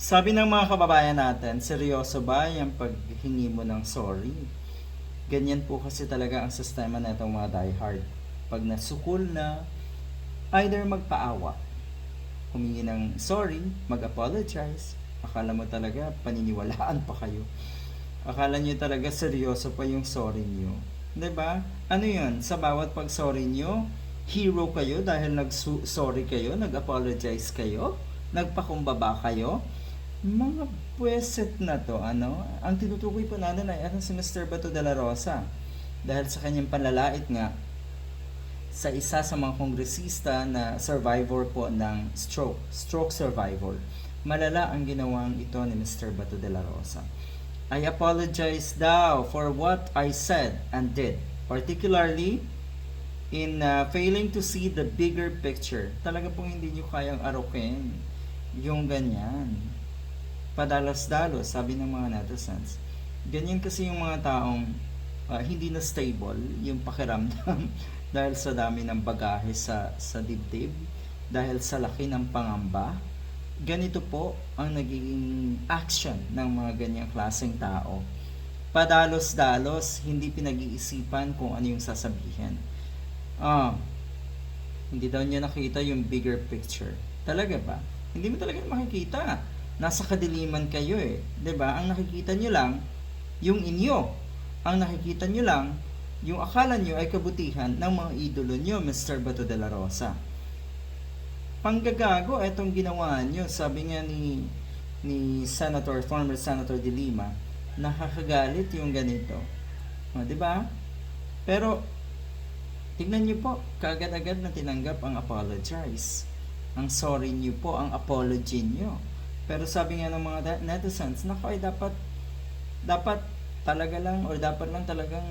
Sabi ng mga kababayan natin, seryoso ba yung paghingi mo ng sorry? Ganyan po kasi talaga ang sistema na itong mga diehard. Pag nasukol na, either magpaawa, humingi ng sorry, mag-apologize, akala mo talaga paniniwalaan pa kayo. Akala nyo talaga seryoso pa yung sorry nyo. 'Di ba? Ano yun? Sa bawat pag-sorry nyo, hero kayo dahil nag-sorry kayo, nag-apologize kayo, nagpakumbaba kayo. Mga pweset na to, ano? Ang tinutukoy po natin ay ano si Mr. Bato de la Rosa. Dahil sa kanyang panlalait nga, sa isa sa mga kongresista na survivor po ng stroke, stroke survivor. Malala ang ginawang ito ni Mr. Bato de la Rosa. I apologize daw for what I said and did, particularly in uh, failing to see the bigger picture. Talaga pong hindi nyo kayang arokin yung ganyan. Padalos-dalos, sabi ng mga netizens. Ganyan kasi yung mga taong uh, hindi na stable yung pakiramdam dahil sa dami ng bagahe sa, sa dibdib, dahil sa laki ng pangamba. Ganito po ang nagiging action ng mga ganyang klaseng tao. Padalos-dalos, hindi pinag-iisipan kung ano yung sasabihin. Ah, hindi daw niya nakita yung bigger picture. Talaga ba? Hindi mo talaga makikita. Nasa kadiliman kayo eh. ba? Ang nakikita niyo lang yung inyo. Ang nakikita niyo lang yung akala niyo ay kabutihan ng mga idolo niyo, Mr. Bato de la Rosa. Panggagago etong ginawa niyo, sabi nga ni ni Senator former Senator De Lima, nakakagalit yung ganito. O, 'di ba? Pero tignan niyo po, kaagad-agad na tinanggap ang apologize. Ang sorry niyo po, ang apology niyo. Pero sabi nga ng mga netizens, naku ay dapat dapat talaga lang or dapat lang talagang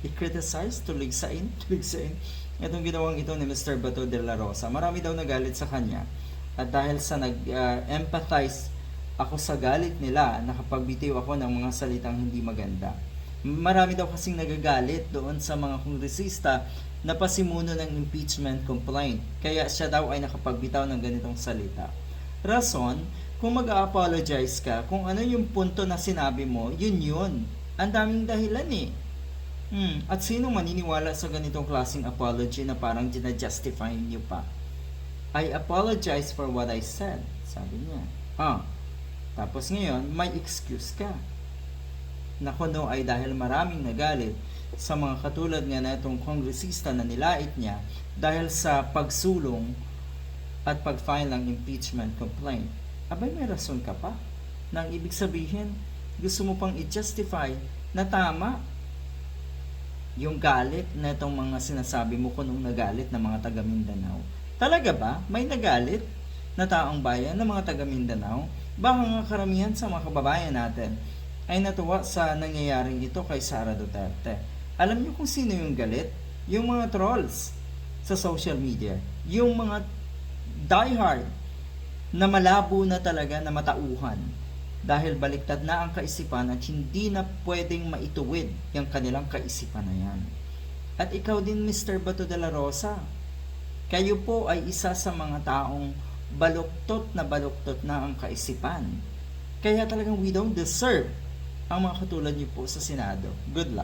i-criticize, tuligsain, tuligsain. Itong ginawang ito ni Mr. Bato de la Rosa. Marami daw nagalit sa kanya. At dahil sa nag-empathize ako sa galit nila, nakapagbitiw ako ng mga salitang hindi maganda. Marami daw kasing nagagalit doon sa mga kongresista na pasimuno ng impeachment complaint. Kaya siya daw ay nakapagbitaw ng ganitong salita. Rason, kung mag-apologize ka, kung ano yung punto na sinabi mo, yun yun. Ang daming dahilan eh. Hmm. At sino maniniwala sa ganitong klaseng apology na parang ginajustify niyo pa? I apologize for what I said, sabi niya. Ah, tapos ngayon, may excuse ka. Na kuno ay dahil maraming nagalit sa mga katulad nga na itong kongresista na nilait niya dahil sa pagsulong at pag-file ng impeachment complaint. Abay, may rason ka pa. Nang ibig sabihin, gusto mo pang i-justify na tama yung galit na itong mga sinasabi mo kunong nagalit ng mga taga Mindanao. Talaga ba? May nagalit na taong bayan ng mga taga Mindanao? Baka nga karamihan sa mga kababayan natin ay natuwa sa nangyayaring ito kay Sara Duterte. Alam niyo kung sino yung galit? Yung mga trolls sa social media. Yung mga diehard na malabo na talaga na matauhan dahil baliktad na ang kaisipan at hindi na pwedeng maituwid yung kanilang kaisipan na yan. At ikaw din, Mr. Bato de la Rosa, kayo po ay isa sa mga taong baluktot na baluktot na ang kaisipan. Kaya talagang we don't deserve ang mga katulad niyo po sa Senado. Good luck.